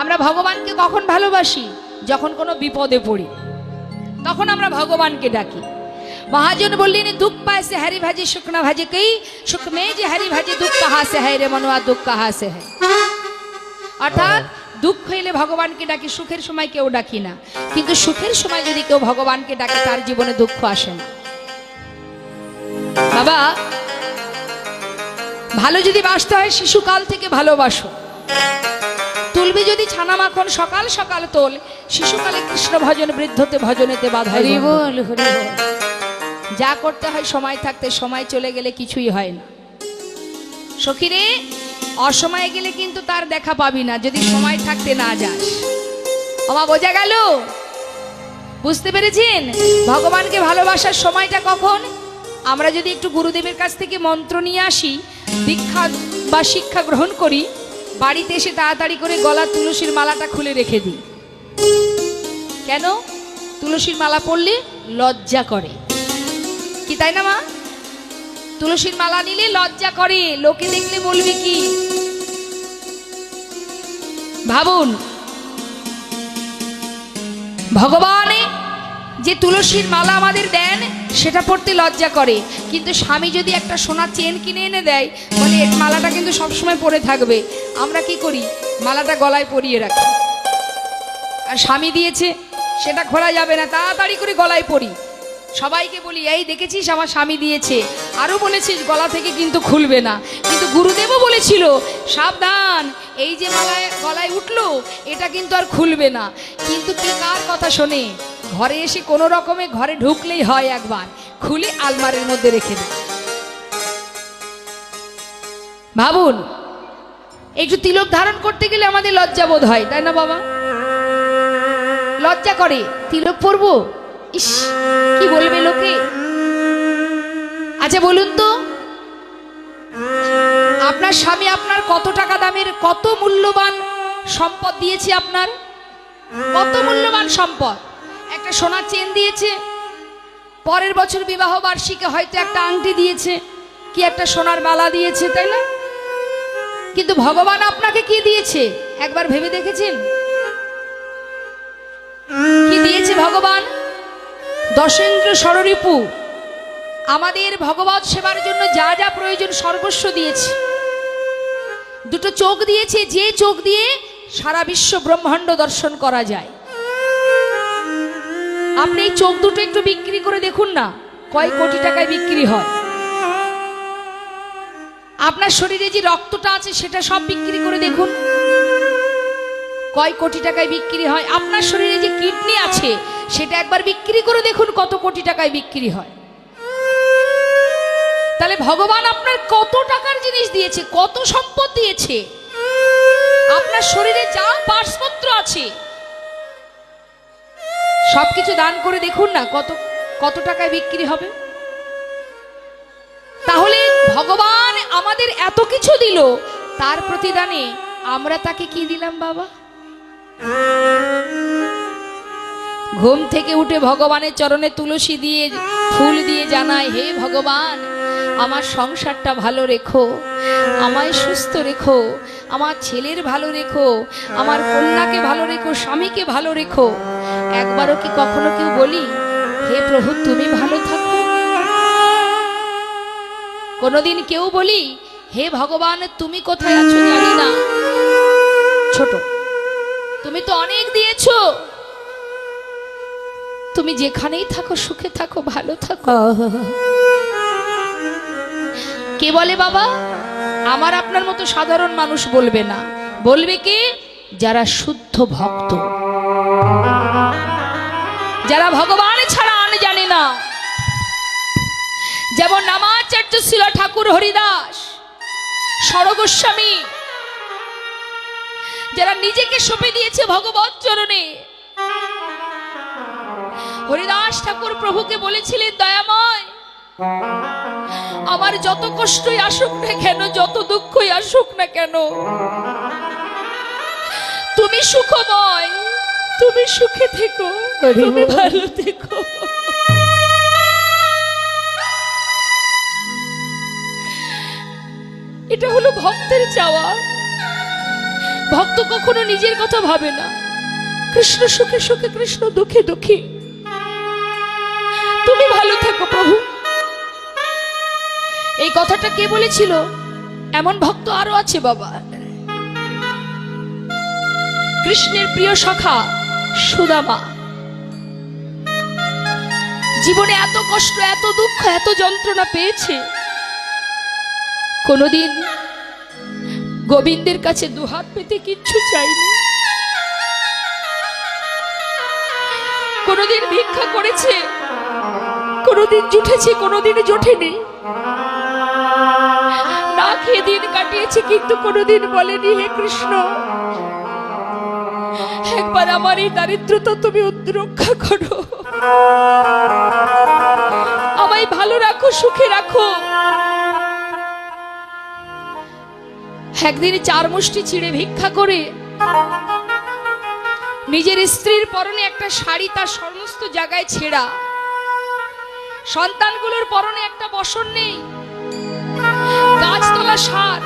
আমরা ভগবানকে কখন ভালোবাসি? যখন কোনো বিপদে পড়ি। তখন আমরা ভগবানকে ডাকি। মহাজন বললেন, দুঃখ পায় সে হরি ভাজি, শুকনা ভাজি কই? সুখ মে যে হরি ভাজি, দুঃখ কাহা সে রে মনোয়া, দুঃখ কাহা সে অর্থাৎ, দুঃখ হইলে ভগবানকে ডাকি, সুখের সময় কেউ ডাকি না। কিন্তু সুখের সময় যদি কেউ ভগবানকে ডাকে, তার জীবনে দুঃখ আসে না। বাবা, ভালো যদি বাসতে হয়, শিশুকাল থেকে ভালোবাসো। তুলবি যদি ছানা মাখন সকাল সকাল তোল শিশুকালে কৃষ্ণ ভজন বৃদ্ধতে ভজনেতে বাধা যা করতে হয় সময় থাকতে সময় চলে গেলে কিছুই হয় না। সখীরে অসময়ে গেলে কিন্তু তার দেখা পাবি না যদি সময় থাকতে না যাস। আমা বোঝা গেল? বুঝতে পেরেছেন? ভগবানকে ভালোবাসার সময়টা কখন? আমরা যদি একটু গুরুদেবের কাছ থেকে মন্ত্র নিয়ে আসি দীক্ষা বা শিক্ষা গ্রহণ করি বাড়িতে এসে তাড়াতাড়ি করে গলা তুলসীর মালাটা খুলে রেখে দিই। কেন? তুলসীর মালা পরলে লজ্জা করে। কি তাই না, মা? তুলসীর মালা নিলে লজ্জা করে। লোকে দেখলে বলবে কি? ভাবুন, ভগবান যে তুলসীর মালা আমাদের দেন সেটা পড়তে লজ্জা করে। কিন্তু স্বামী যদি একটা সোনার চেন কিনে এনে দেয় বলে এর মালাটা কিন্তু সবসময় পরে থাকবে। আমরা কি করি? মালাটা গলায় পরিয়ে রাখি। আর স্বামী দিয়েছে, সেটা খোলা যাবে না, তাড়াতাড়ি করে গলায় পরি। সবাইকে বলি, এই দেখেছিস আমার স্বামী দিয়েছে? আরও বলেছিস, গলা থেকে কিন্তু খুলবে না। কিন্তু গুরুদেবও বলেছিল, সাবধান, এই যে মালায়, গলায় উঠল, এটা কিন্তু আর খুলবে না। কিন্তু কে কার কথা শোনে? ঘরে এসে কোনো রকমে ঘরে ঢুকলেই হয় একবার। খুলে আলমারির মধ্যে রেখে দেয়। ভাবুন, একটু তিলক ধারণ করতে গেলে আমাদের লজ্জা বোধ হয়, তাই না বাবা? লজ্জা করে, তিলক পরবো? ইস, কি বলবে লোকে? আচ্ছা বলুন তো, আপনার স্বামী আপনার কত টাকা দামের কত মূল্যবান সম্পদ দিয়েছে আপনার? কত মূল্যবান সম্পদ? একটা সোনার চেন দিয়েছে। পরের বছর বিবাহ বার্ষিকে হয়তো একটা আংটি দিয়েছে। কি একটা সোনার মালা দিয়েছে, তাই না? কিন্তু ভগবান আপনাকে কি দিয়েছে? একবার ভেবে দেখেছেন? কি দিয়েছে ভগবান? দশেন্দ্র ষড়রিপু আমাদের ভগবত সেবার জন্য যা যা প্রয়োজন সর্বস্ব দিয়েছে। দুটো চোখ দিয়েছে, যে চোখ দিয়ে সারা বিশ্ব ব্রহ্মাণ্ড দর্শন করা যায়। আপনি এই চোখ দুটো একটু বিক্রি করে দেখুন না, কয় কোটি টাকায় বিক্রি হয়। আপনার শরীরে যে রক্তটা আছে, সেটা সব বিক্রি করে দেখুন। কয় কোটি টাকায় বিক্রি হয়, আপনার শরীরে যে কিডনি আছে, সেটা একবার বিক্রি করে দেখুন কত কোটি টাকায় বিক্রি হয়। তাহলে ভগবান আপনার কত টাকার জিনিস দিয়েছে, কত সম্পদ দিয়েছে। আপনার শরীরে যা পার্সপত্র আছে সবকিছু দান করে দেখুন না কত কত টাকায় বিক্রি হবে। তাহলে ভগবান আমাদের এত কিছু দিল, তার প্রতিদানে আমরা তাকে কি দিলাম বাবা? ঘুম থেকে উঠে ভগবানের চরণে তুলসী দিয়ে, ফুল দিয়ে জানায় হে ভগবান, আমার সংসারটা ভালো রেখো, আমায় সুস্থ রেখো, আমার ছেলের ভালো রেখো, আমার কন্যাকে ভালো রেখো, স্বামীকে ভালো রেখো। একবারও কি কখনো কেউ বলি, হে প্রভু, তুমি ভালো থাকো কোনোদিন কেউ বলি, হে ভগবান, তুমি কোথায় আছো জানি না ছোট, তুমি তো অনেক দিয়েছ। তুমি যেখানেই থাকো, সুখে থাকো, ভালো থাকো। কে বলে বাবা? আমার আপনার মতো সাধারণ মানুষ বলবে না। বলবে কি? যারা শুদ্ধ ভক্ত। যারা ভগবান ছাড়া আন জানে না। যেমন নামাচার্য ছিল ঠাকুর হরিদাস সরগোস্বামী যারা নিজেকে সঁপে দিয়েছে ভগবত চরণে। হরিদাস ঠাকুর প্রভুকে বলেছিলেন, দয়াময়, আমার যত কষ্টই আসুক না কেন, যত দুঃখই আসুক না কেন, তুমি সুখময় তুমি সুখে থেকো তুমি ভালো থেকো। এটা হলো ভক্তের চাওয়া। ভক্ত কখনো নিজের কথা ভাবে না। কৃষ্ণ সুখে সুখে কৃষ্ণ দুঃখে দুঃখী। তুমি ভালো থেকো প্রভু। এই কথাটা কে বলেছিল? এমন ভক্ত আরও আছে বাবা। কৃষ্ণের প্রিয় সখা সুদামা। জীবনে এত কষ্ট, এত দুঃখ, এত যন্ত্রণা পেয়েছে। কোনোদিন গোবিন্দের কাছে দুহাত পেতে কিচ্ছু চাইনি। কোনোদিন ভিক্ষা করেছে, কোনোদিন জুটেছে কোনোদিন জোটেনি না খেয়ে দিন কাটিয়েছে, কিন্তু কোনোদিন বলেনি, হে কৃষ্ণ একবার আমার এই দারিদ্রতা তুমি রক্ষা করো। আমায় ভালো রাখো, সুখে রাখো। একদিন চার মুষ্টি ছিঁড়ে ভিক্ষা করে নিজের স্ত্রীর পরনে একটা শাড়ি তার সমস্ত জায়গায় ছেঁড়া। সন্তানগুলোর পরনে একটা বসন নেই। গাছতলা সার।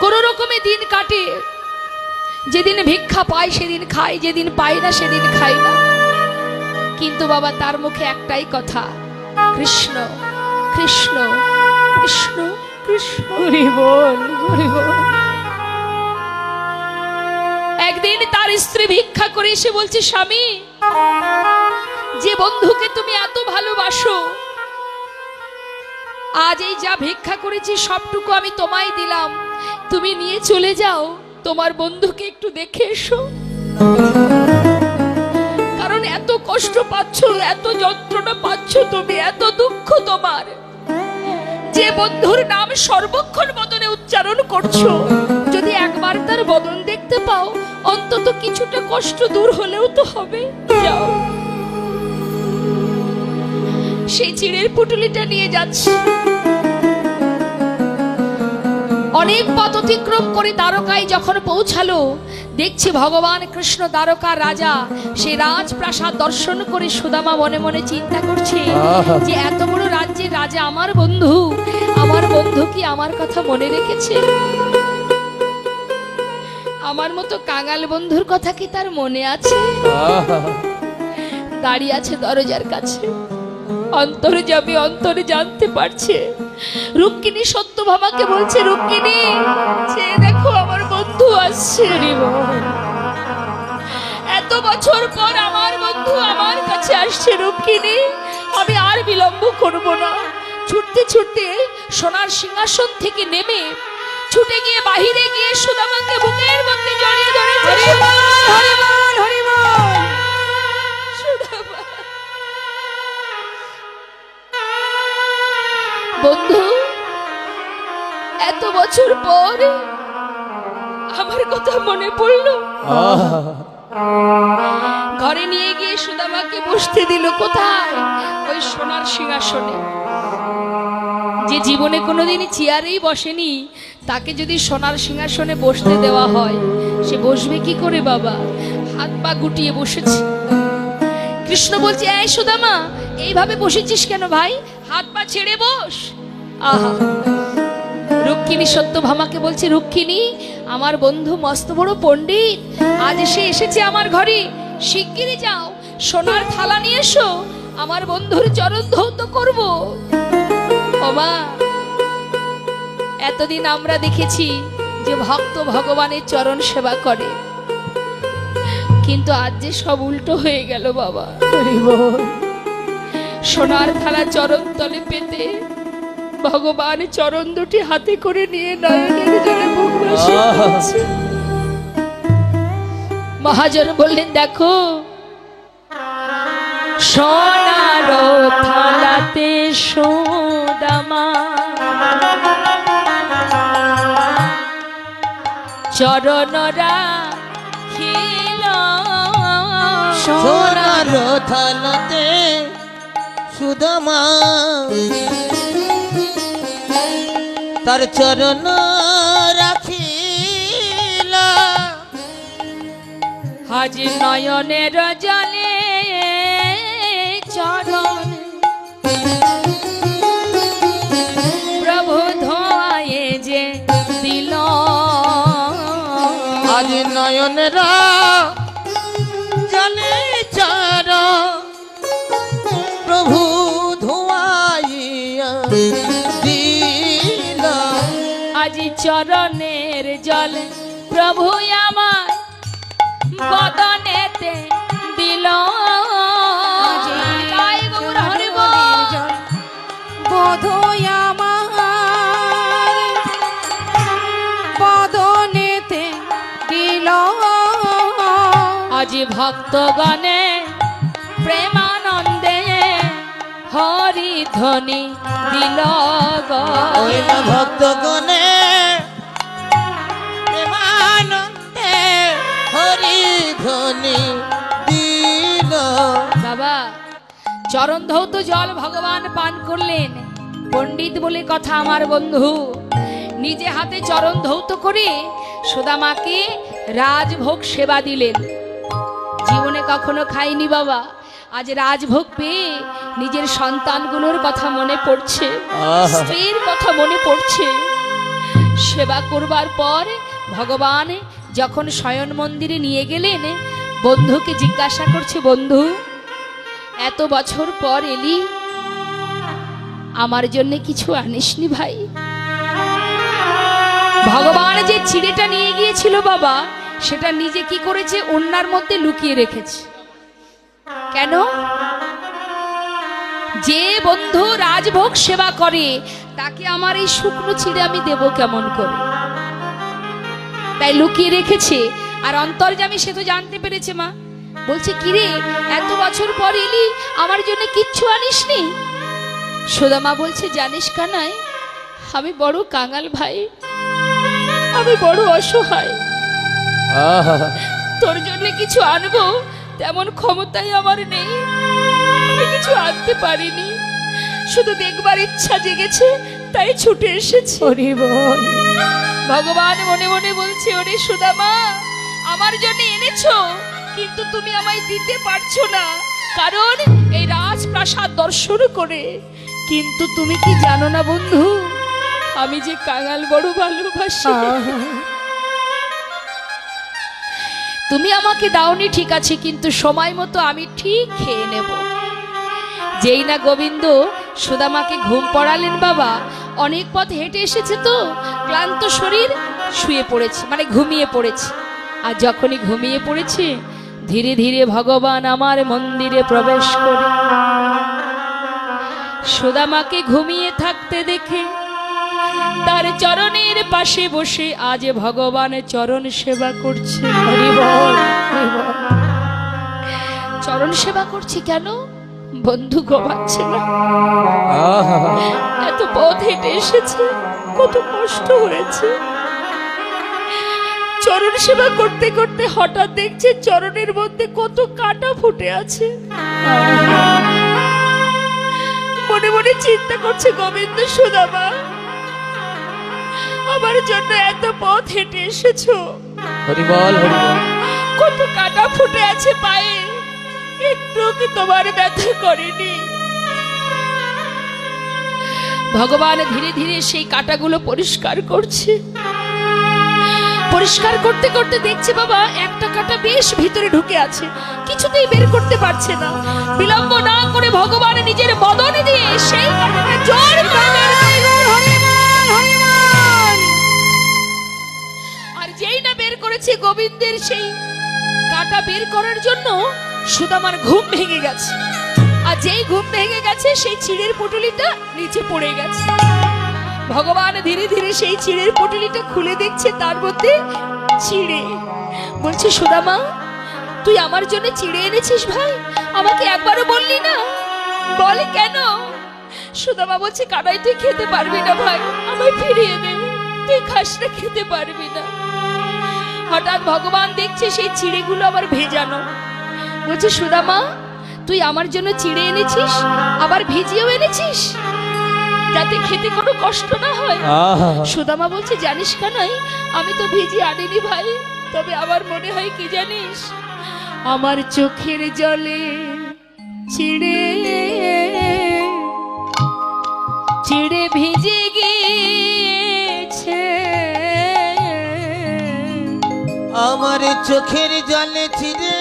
কোন রকমে দিন কাটে। যেদিন ভিক্ষা পায় সেদিন খাই যেদিন পাই না সেদিন খাই না। কিন্তু বাবা তার মুখে একটাই কথা কৃষ্ণ কৃষ্ণ কৃষ্ণ কৃষ্ণ। বল। একদিন তার স্ত্রী ভিক্ষা করে এসে বলছে স্বামী যে বন্ধুকে তুমি এত ভালোবাসো আজ এই যা ভিক্ষা করেছি সবটুকু আমি তোমায় দিলাম। তুমি নিয়ে চলে যাও। তোমার বন্ধুকে একটু দেখে এসো। কারণ এত কষ্ট পাচ্ছ, এত যন্ত্রণা পাচ্ছ তুমি, এত দুঃখ তোমার। যে বন্ধুর নাম সর্বক্ষণ বদনে উচ্চারণ করছ, যদি একবার তার বদন দেখতে পাও, অন্তত কিছুটা কষ্ট দূর হলেও তো হবে। যাও। সেই চিড়ের পুটুলিটা নিয়ে যাচ্ছে। অনেক পথ অতিক্রম করে দ্বারকায় যখন পৌঁছালো দেখছি ভগবান কৃষ্ণ দ্বারকার রাজা সে রাজপ্রাসাদ দর্শন করে সুদামা মনে মনে চিন্তা করছে যে এত বড় রাজ্যের রাজা আমার বন্ধু আমার বন্ধু কি আমার কথা মনে রেখেছে? আমার মতো কাঙাল বন্ধুর কথা কি তার মনে আছে? দাঁড়িয়ে আছে দরজার কাছে। অন্তরে যাবে অন্তরে জানতে পারছে। রুক্মিণী সত্য সত্যভামাকে বলছে, রুক্মিণী সে দেখো আমার বন্ধু আসছে এত বছর পর আমার বন্ধু আমার কাছে আসছে রুক্মিণী। আমি আর বিলম্ব করব না। ছুটতে ছুটতে সোনার সিংহাসন থেকে নেমে ছুটে গিয়ে বাহিরে গিয়ে সুদামাকে বুকের মধ্যে জড়িয়ে ধরেছে। হরি বল হরি বন্ধু এত বছর পর আমার কথা মনে পড়ল। ঘরে নিয়ে গিয়ে সুদামাকে বসতে দিল কোথায়? ওই সোনার সিংহাসনে। যে জীবনে কোনোদিন চেয়ারেই বসেনি তাকে যদি সোনার সিংহাসনে বসতে দেওয়া হয় সে বসবে কি করে বাবা? হাত পা গুটিয়ে বসেছে। কৃষ্ণ বলছে এই সুদামা এইভাবে বসেছিস কেন ভাই? হাত পা ছেড়ে বস। আহা। রুক্মিণী সত্যভামাকে বলছে রুক্মিণী আমার বন্ধু মস্ত বড় পণ্ডিত আজ সে এসেছে আমার ঘরে। শিগগিরই যাও সোনার থালা নিয়ে এসো আমার বন্ধুর চরণ ধৌত করব। এতদিন আমরা দেখেছি যে ভক্ত ভগবানের চরণ সেবা করে। কিন্তু আজ যে সব উল্টো হয়ে গেল বাবা। সোনার থালা চরণ তলে পেতে ভগবান চরণ দুটি হাতে করে নিয়ে নয়নের জলে মুখ ভাসিয়ে মহাজন বললেন দেখো সোনার থালাতে সোদামা চরণরা খিল সোনার থালাতে সুদমা তার চরণ রাখিল। হাজি নয়নের জলে চরণের জল প্রভু আমার বদনেতে দিল। আজি ভক্তগণে প্রেমানন্দে হরি ধ্বনি দিল গো। দিল। বাবা চরণ ধৌত জল ভগবান পান করলেন। পণ্ডিত বলে কথা আমার বন্ধু নিজে হাতে চরণ ধৌত করে সুদামাকে রাজভোগ সেবা দিলেন। জীবনে কখনো খাইনি বাবা আজ রাজভোগ পেয়ে নিজের সন্তানগুলোর কথা মনে পড়ছে। স্ত্রীর কথা মনে পড়ছে। সেবা করবার পর ভগবান যখন শয়ন মন্দিরে নিয়ে গেলেন, বন্ধুকে জিজ্ঞাসা করছে, বন্ধু, এত বছর পর এলি, আমার জন্য কিছু আনিসনি ভাই? ভগবান যে চিড়েটা নিয়ে গিয়েছিল বাবা, সেটা নিজে কি করেছে? অন্যার মধ্যে লুকিয়ে রেখেছে। কেন? যে বন্ধু রাজভোগ সেবা করে, তাকে আমার এই শুকনো চিড়ে আমি দেব কেমন করে? তাই লুকিয়ে রেখেছে। আর অন্তর্জামী সে তো জানতে পেরেছে মা। বলছে কিরে এত বছর পর এলি আমার জন্য কিচ্ছু আনিসনি? সুদামা বলছে জানিস কানাই আমি বড় কাঙাল ভাই। আমি বড় অসহায়। তোর জন্য কিছু আনব তেমন ক্ষমতাই আমার নেই। আমি কিছু আনতে পারিনি। শুধু দেখবার ইচ্ছা জেগেছে তাই ছুটে এসেছি। হরি বল। ভগবান মনে মনে বলছে ওরে সুদামা আমার জন্য এনেছো কিন্তু তুমি আমায় দিতে পারছ না। কারণ এই রাজপ্রাসাদ দর্শন করে। কিন্তু তুমি কি জানো না বন্ধু আমি যে কাঙাল বড় ভালোবাসি। তুমি আমাকে দাওনি ঠিক আছে কিন্তু সময় মতো আমি ঠিক খেয়ে নেব। যেই না গোবিন্দ সুদামাকে ঘুম পড়ালেন বাবা। অনেক পথ হেঁটে এসেছে তো। ক্লান্ত শরীর, শুয়ে পড়েছে মানে ঘুমিয়ে পড়েছে। আর যখনই ঘুমিয়ে পড়েছে, ধীরে ধীরে ভগবান আমার মন্দিরে প্রবেশ করে। সুদামাকে ঘুমিয়ে থাকতে দেখে তার চরণের পাশে বসে আজ ভগবান চরণ সেবা করছে। চরণ সেবা করছি কেন? বন্ধু ঘুমাচ্ছে না। আহা। এত পথ হেঁটে এসেছে কত কষ্ট হয়েছে। চরণ সেবা করতে করতে হঠাৎ দেখছে চরণের মধ্যে কত কাটা ফুটে আছে। মনে মনে চিন্তা করছে গোবিন্দ সুদামা আমার জন্য এত পথ হেঁটে এসেছ। হরি বল হরি বল কত কাটা ফুটে আছে পায়ে। ভগবান ধীরে ধীরে সেই কাটাগুলো পরিষ্কার করছে। পরিষ্কার করতে করতে দেখছে বাবা, একটা কাটা বেশ ভিতরে ঢুকে আছে। কিছুতেই বের করতে পারছে না। বিলম্ব না করে ভগবান নিজের বদনে দিয়ে সেই জোর। আর যেই না বের করেছে গোবিন্দের সেই কাটা বের করার জন্য সুদামার ঘুম ভেঙে গেছে। আর যেই ঘুম ভেঙে গেছে, সেই চিড়ের পুটুলিটা নিচে পড়ে গেছে। ভগবান ধীরে ধীরে সেই চিড়ের পুটুলিটা খুলে দেখছে, তার মধ্যে চিড়ে। বলছে সুদামা তুই আমার জন্য চিড়ে এনেছিস ভাই? আমাকে একবারও বললি না? বলে কেন? সুদামা বলছে কানাই তুই খেতে পারবি না ভাই, আমায় ফিরিয়ে দে। তুই খাস না, খেতে পারবি না। হঠাৎ ভগবান দেখছে সেই চিড়েগুলো আবার ভেজানো। বলছে সুদামা তুই আমার জন্য চিড়ে এনেছিস? আবার ভিজিয়েও এনেছিস? যাতে খেতে কোনো কষ্ট না হয়। সুদামা বলছে জানিস কানাই আমি তো ভিজি আনিনি ভাই তবে আমার মনে হয় কি জানিস? আমার চোখের জলে চিড়ে চিড়ে ভিজে গিয়েছে। আমার চোখের জলে চিরে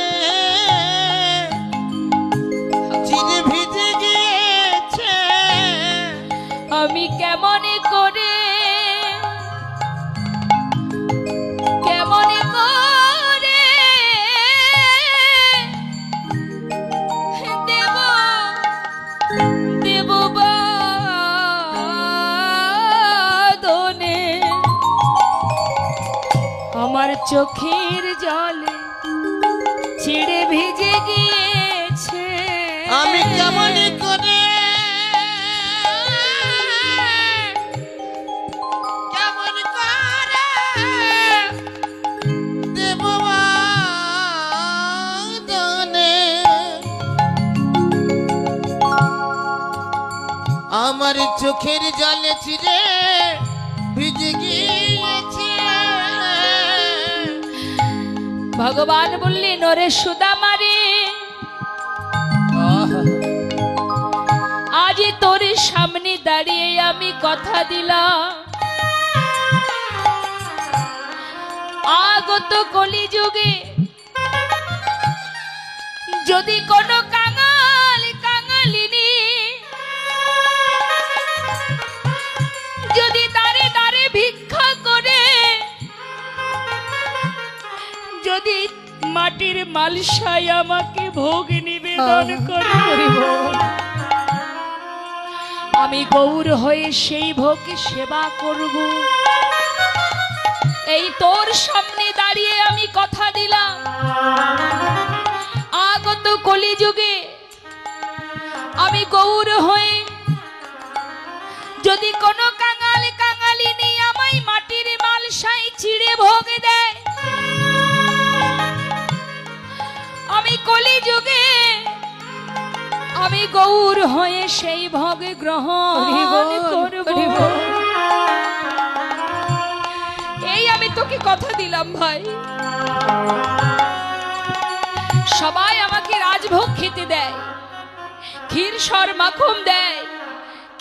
চোখের জলে ছিঁড়ে ভিজে গিয়েছে। আমি কেমন করে? আমার চোখের জলে চিরে ভগবান বললে নরে সুদা সুদামারে আজ তোর সামনে দাঁড়িয়ে আমি কথা দিলাম। আগত কলিযুগে যদি কোনো মাটির মালসাই আমাকে ভোগ নিবেদন আমি গৌর হয়ে সেই ভোগ সেবা করব। এই তোর সামনে দাঁড়িয়ে আমি কথা দিলাম। আগত কলিযুগে আমি গৌর হয়ে যদি কোনো কাঙাল নেই আমায় মাটির মালসাই চিড়ে ভোগ দেয় কলিযুগে আমি গৌর হয়ে সেই ভোগে গ্রহণ করব এই আমি তোকে কথা দিলাম ভাই। সবাই আমাকে রাজভোগ খেতে দেয় ক্ষীর সর মাখন দেয়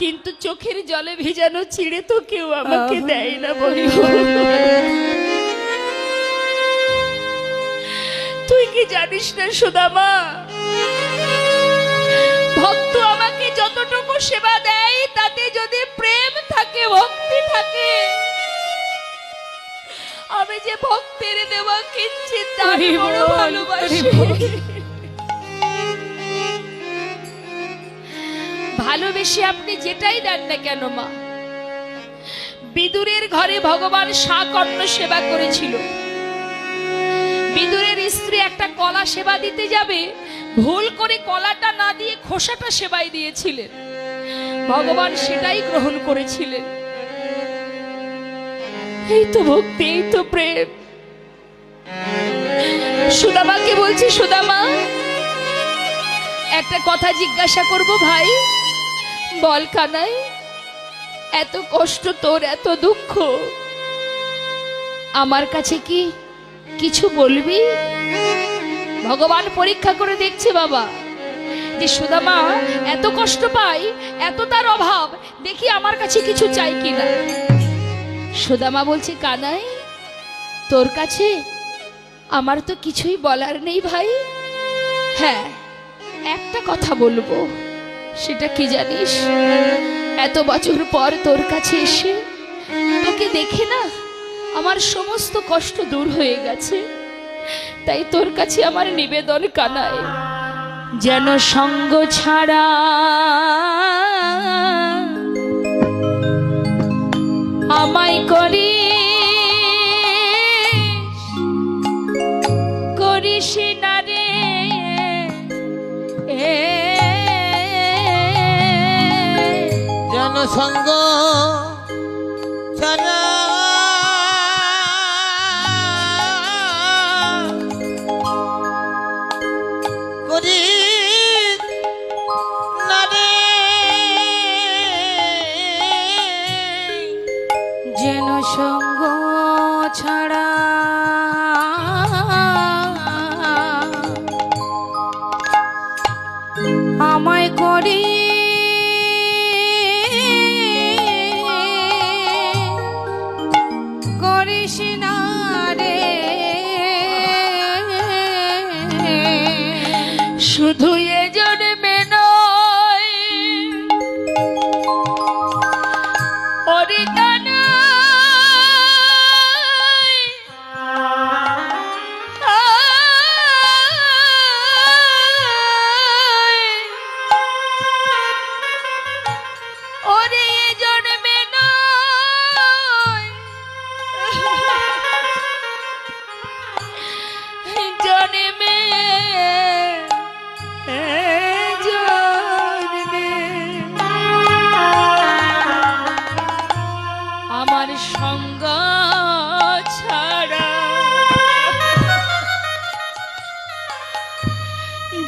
কিন্তু চোখের জলে ভিজানো চিড়ে তো কেউ আমাকে দেয় না বলি তুই কি জানিস না সুদামা? ভক্ত আমাকে যতটুকু সেবা দেয় তাতে যদি প্রেম থাকে ভক্তি থাকে আমি যে ভক্তের দেওয়া কিঞ্চিত দাবি বড় ভালোবাসি। ভালোবেসে আপনি যেটাই দেন না কেন মা? বিদুরের ঘরে ভগবান শাকর্ণ সেবা করেছিল। বিদুরের একটা কলা সেবা দিতে যাবে, ভুল করে কলাটা না দিয়ে খোসাটা সেবাই দিয়েছিলেন। ভগবান সেটাই গ্রহণ করেছিলেন। এই তো ভক্তি, এই তো প্রেম। সুদামাকে বলছি, সুদামা, একটা কথা জিজ্ঞাসা করব ভাই। বল কানাই, এত কষ্ট তোর, এত দুঃখ। আমার কাছে কি কিছু বলবি? ভগবান পরীক্ষা করে দেখছে বাবা, যে সুদামা এত কষ্ট পাই এত তার অভাব, দেখি আমার কাছে কিছু চাই কিনা। সুদামা বলছে, কানাই, তোর কাছে আমার তো কিছুই বলার নেই ভাই। হ্যাঁ একটা কথা বলব, সেটা কি জানিস? এত বছর পর তোর কাছে এসে তোকে দেখে না আমার সমস্ত কষ্ট দূর হয়ে গেছে। তাই তোর কাছে আমার নিবেদন কানায়। যেন সঙ্গ ছাড়া আমায় করি করিস না রে। এ জনসঙ্গ ছাড়া সঙ্গ ছাড়া।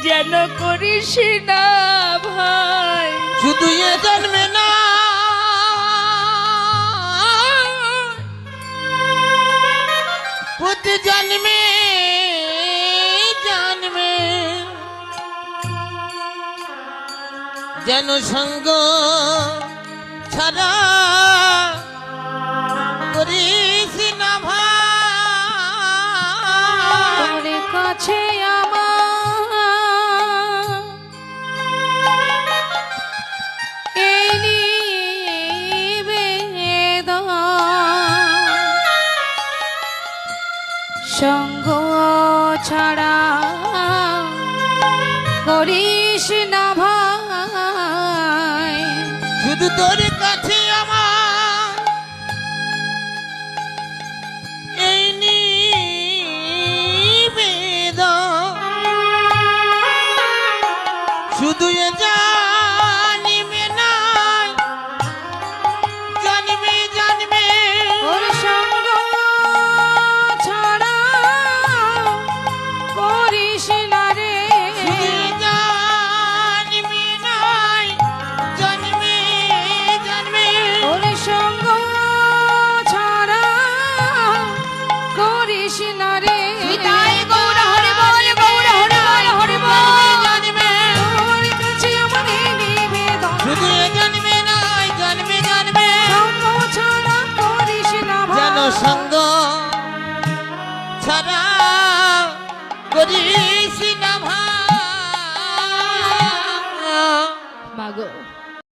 যেন করিস না ভাই। শুধু এ জন্মে না। প্রতি জন্মে জন্মে। যেন সঙ্গ ছাড়া। শুধু